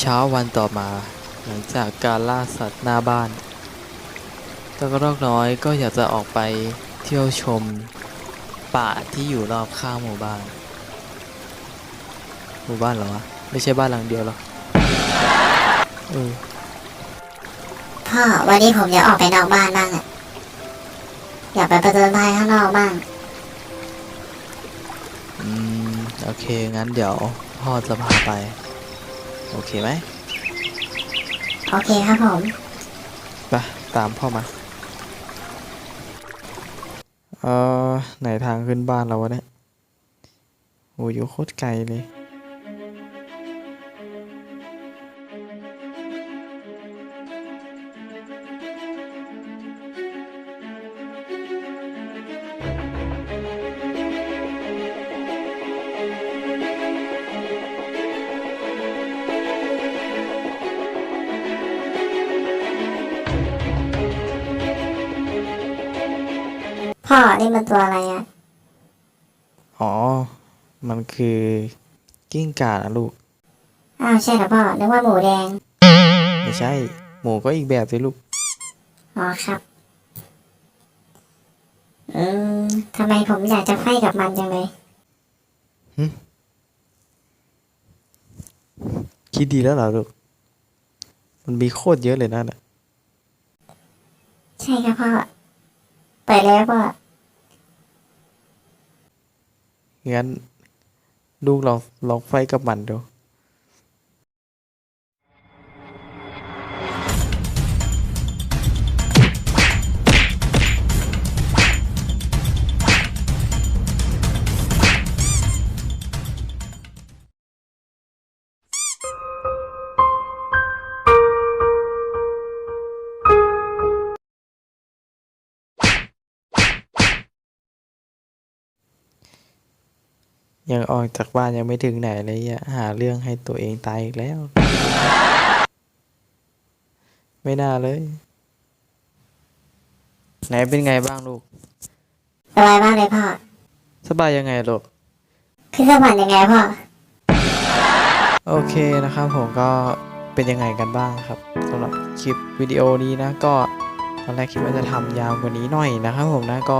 เช้าวันต่อมา หลังจากการล่าสัตว์หน้าบ้านตะกรอกน้อยก็อยากจะออกไปเที่ยวชม ป่าที่อยู่รอบข้างหมู่บ้าน หมู่บ้านเหรอวะไม่ใช่บ้านหลังเดียวหรอกเออพ่อวันนี้ผมอยากออกไปนอกบ้านบ้างอะอยากไปประจนภัยข้างนอกบ้าง อืม โอเค งั้นเดี๋ยวพ่อจะพาไป โอเคไหมโอเคครับผมไปตามพ่อมา เออไหนทางขึ้นบ้านเราวะเนี่ย โอ้ยอยู่โคตรไกลเลย พ่อนี่มันตัวอะไรอะอ๋อ มันคือกิ้งก่านะลูก อ้าวใช่เหรอพ่อนึกว่าหมูแดง ไม่ใช่ หมูก็อีกแบบสิลูก อ๋อครับ อืมทำไมผมอยากจะไฟกับมันจังเลยคิดดีแล้วเหรอลูก มันมีโคตรเยอะเลยนะน่ะ ใช่ครับพ่อ ไปแล้วพ่องั้นลูกลองลองไฟกับมันดู ยังออกจากบ้านยังไม่ถึงไหนเลยอะหาเรื่องให้ตัวเองตายอีกแล้ว ไม่น่าเลย ไหนเป็นไงบ้างลูกสบายมากเลยพ่อ สบายยังไงลูกคือสวรรค์ยังไงพ่อ โอเคนะครับผมก็เป็นยังไงกันบ้างครับสำหรับคลิปวิดีโอนี้นะก็ตอนแรกคิดว่าจะทำยาวกว่านี้หน่อยนะครับผมนะก็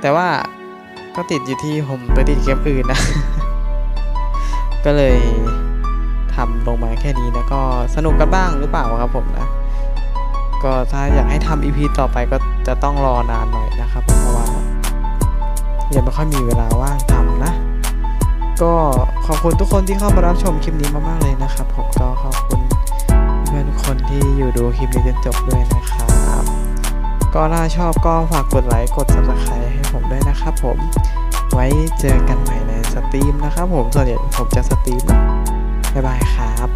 แต่ว่า ก็ติดอยู่ที่ผมไปติดเกมอื่นนะ ก็เลยทำลงมาแค่นี้นะก็สนุกกันบ้างหรือเปล่าครับผมนะ ก็ถ้าอยากให้ทำ EP ต่อไปก็จะต้องรอนานหน่อยนะครับ เพราะว่ายังไม่ค่อยมีเวลาว่างทำนะ ก็ขอบคุณทุกคนที่เข้ามารับชมคลิปนี้มากๆเลยนะครับ ผมก็ขอบคุณเพื่อนทุกคนที่อยู่ดูคลิปนี้จนจบด้วยนะครับ ก็ถ้าชอบก็ฝากกดไลค์กด subscribe ให้ผมด้วยนะครับผม ไว้เจอกันใหม่ในสตรีมนะครับผมส่วนใหญ่ผมจะสตรีมนะบ๊ายบายครับ